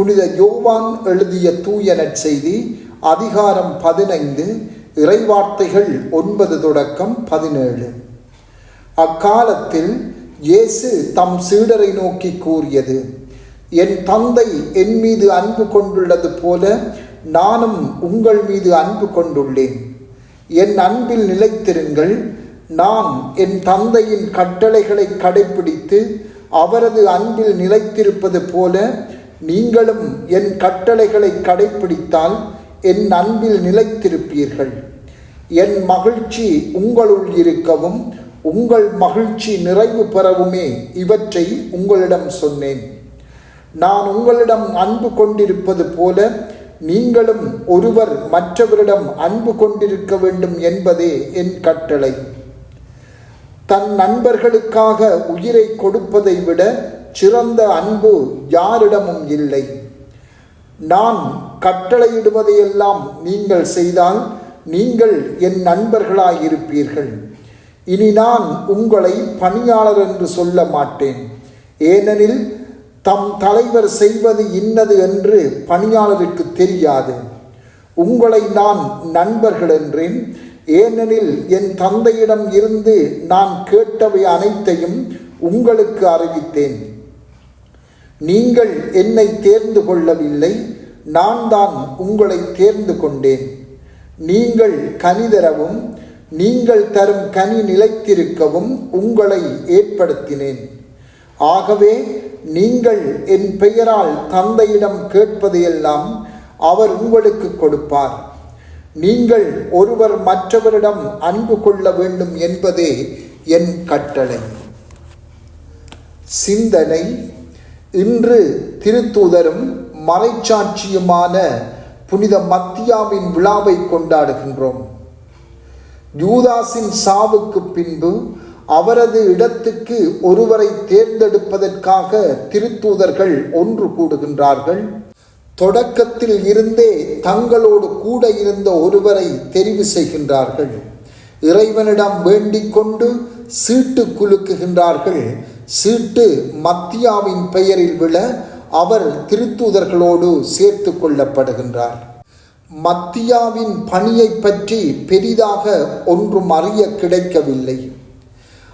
புனித யோவான் எழுதிய தூய நற்செய்தி அதிகாரம் பதினைந்து இறைவார்த்தைகள் ஒன்பது தொடக்கம் பதினேழு. அக்காலத்தில் இயேசு தம் சீடரை நோக்கி கூறியது என் தந்தை என் மீது அன்பு கொண்டுள்ளது போல நானும் உங்கள் மீது அன்பு கொண்டுள்ளேன். என் அன்பில் நிலைத்திருங்கள். நான் என் தந்தையின் கட்டளைகளை கடைபிடித்து அவரது அன்பில் நிலைத்திருப்பது போல நீங்களும் என் கட்டளைகளை கடைபிடித்தால் என் அன்பில் நிலைத்திருப்பீர்கள். என் மகிழ்ச்சி உங்களுள் இருக்கவும் உங்கள் மகிழ்ச்சி நிறைவு பெறவுமே இவற்றை உங்களிடம் சொன்னேன். நான் உங்களிடம் அன்பு கொண்டிருப்பது போல நீங்களும் ஒருவர் மற்றவரிடம் அன்பு கொண்டிருக்க வேண்டும் என்பதே என் கட்டளை. தன் நண்பர்களுக்காக உயிரை கொடுப்பதை விட சிறந்த அன்பு யாரிடமும் இல்லை. நான் கட்டளையிடுவதையெல்லாம் நீங்கள் செய்தால் நீங்கள் என் நண்பர்களாயிருப்பீர்கள். இனி நான் உங்களை பணியாளர் என்று சொல்ல மாட்டேன். ஏனெனில் தம் தலைவர் செய்வது இன்னது என்று பணியாளருக்கு தெரியாது. உங்களை நான் நண்பர்கள் என்றேன். ஏனெனில் என் தந்தையிடம் இருந்து நான் கேட்டவை அனைத்தையும் உங்களுக்கு அறிவித்தேன். நீங்கள் என்னை தேர்ந்து கொள்ளவில்லை நான் தான் உங்களை தேர்ந்து கொண்டேன். நீங்கள் கனி தரவும் நீங்கள் தரும் கனி நிலைத்திருக்கவும் உங்களை ஏற்படுத்தினேன். ஆகவே நீங்கள் என் பெயரால் தந்தையிடம் கேட்பதையெல்லாம் அவர் உங்களுக்கு கொடுப்பார். நீங்கள் ஒருவர் மற்றவரிடம் அன்பு கொள்ள வேண்டும் என்பதே என் கட்டளை. சிந்தனை இன்று திருத்தூதரும் மறைச்சாட்சியுமான புனித மத்தியாவின் விழாவை கொண்டாடுகின்றோம். யூதாஸின் சாவுக்கு பின்பு அவரது இடத்துக்கு ஒருவரை தேர்ந்தெடுப்பதற்காக திருத்தூதர்கள் ஒன்று கூடுகின்றார்கள். தொடக்கத்தில் இருந்தே தங்களோடு கூட இருந்த ஒருவரை தெரிவு செய்கின்றார்கள். இறைவனிடம் வேண்டிக் கொண்டு சீட்டு குலுக்குகின்றார்கள். சீட்டு மத்தியாவின் பெயரில் விழ அவர் திருத்தூதர்களோடு சேர்த்து கொள்ளப்படுகின்றார். மத்தியாவின் பணியை பற்றி பெரிதாக ஒன்றும் அறிய கிடைக்கவில்லை.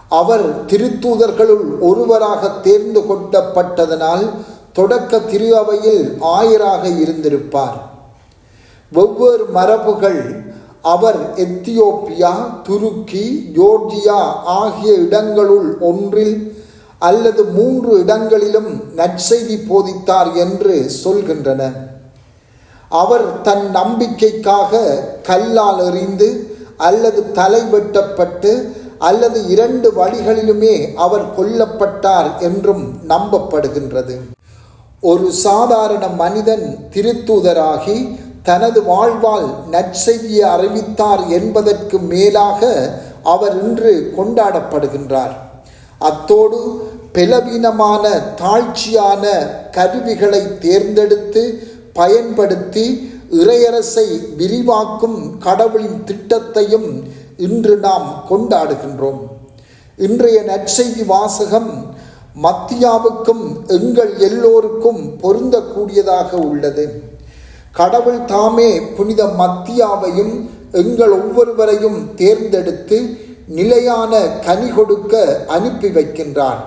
அவர் திருத்தூதர்களுள் ஒருவராக தேர்ந்து கொள்ளப்பட்டதனால் தொடக்க திரு அவையில் ஆயராக இருந்திருப்பார். வெவ்வேறு மரபுகள் அவர் எத்தியோப்பியா துருக்கி ஜோர்ஜியா ஆகிய இடங்களுள் ஒன்றில் அல்லது மூன்று இடங்களிலும் நற்செய்தி போதித்தார் என்று சொல்கின்றன. அவர் தன் நம்பிக்கைக்காக கல்லால் எறிந்து அல்லது தலை வெட்டப்பட்டு அல்லது இரண்டு வழிகளிலுமே அவர் கொல்லப்பட்டார் என்றும் நம்பப்படுகின்றது. ஒரு சாதாரண மனிதன் திருத்தூதராகி தனது வாழ்வால் நற்செய்தியை அறிவித்தார் என்பதற்கு மேலாக அவர் இன்று கொண்டாடப்படுகின்றார். அத்தோடு பலவீனமான தாழ்ச்சியான கருவிகளை தேர்ந்தெடுத்து பயன்படுத்தி இறையரசை விரிவாக்கும் கடவுளின் திட்டத்தையும் இன்று நாம் கொண்டாடுகின்றோம். இன்றைய நற்செய்தி வாசகம் மத்தியாவுக்கும் எங்கள் எல்லோருக்கும் பொருந்தக்கூடியதாக உள்ளது. கடவுள் தாமே புனித மத்தியாவையும் எங்கள் ஒவ்வொருவரையும் தேர்ந்தெடுத்து நிலையான கனி கொடுக்க அனுப்பி வைக்கின்றார்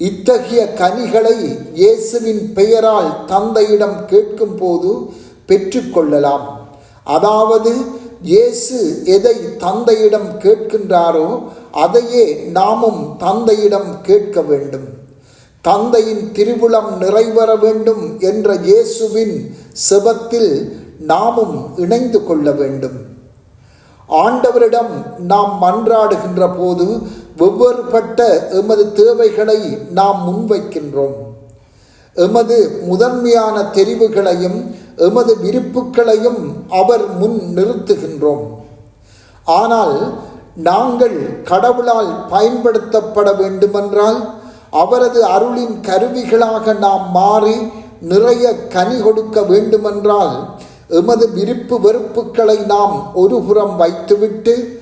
இத்தகைய கனிகளை இயேசுவின் பெயரால் தந்தையிடம் கேட்கும் போது பெற்றுக்கொள்ளலாம் அதாவது இயேசு எதை தந்தையிடம் கேட்கின்றாரோ அதையே நாமும் தந்தையிடம் கேட்க வேண்டும். தந்தையின் திருவிழம் நிறைவேற வேண்டும் என்ற இயேசுவின் செபத்தில் நாமும் இணைந்து கொள்ள வேண்டும். ஆண்டவரிடம் நாம் மன்றாடுகின்ற போது வெவ்வேறுபட்ட எமது தேவைகளை நாம் முன்வைக்கின்றோம். எமது முதன்மையான தெரிவுகளையும் எமது விருப்புகளையும் அவர் முன் நிறுத்துகின்றோம். ஆனால் நாங்கள் கடவுளால் பயன்படுத்தப்பட வேண்டுமென்றால் அவரது அருளின் கருவிகளாக நாம் மாறி நிறைய கனி கொடுக்க வேண்டுமென்றால் எமது விருப்பு வெறுப்புகளை நாம் ஒருபுறம் வைத்துவிட்டு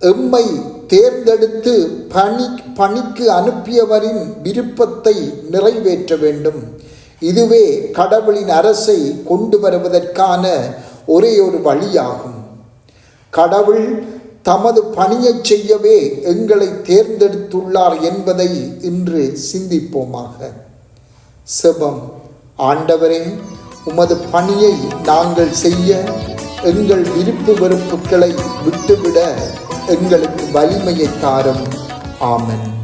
எம்மை தேர்ந்தெடுத்து பணி பணிக்கு அனுப்பியவரின் விருப்பத்தை நிறைவேற்ற வேண்டும். இதுவே கடவுளின் அரசை கொண்டு வருவதற்கான ஒரே ஒரு வழியாகும். கடவுள் தமது பணியைச் செய்யவே எங்களை தேர்ந்தெடுத்துள்ளார் என்பதை இன்று சிந்திப்போமாக. செபம். ஆண்டவரே உமது பணியை நாங்கள் செய்ய எங்கள் விருப்பு வெறுப்புகளை விட்டுவிட எங்களுக்கு வலிமையை தாரும். ஆமன்.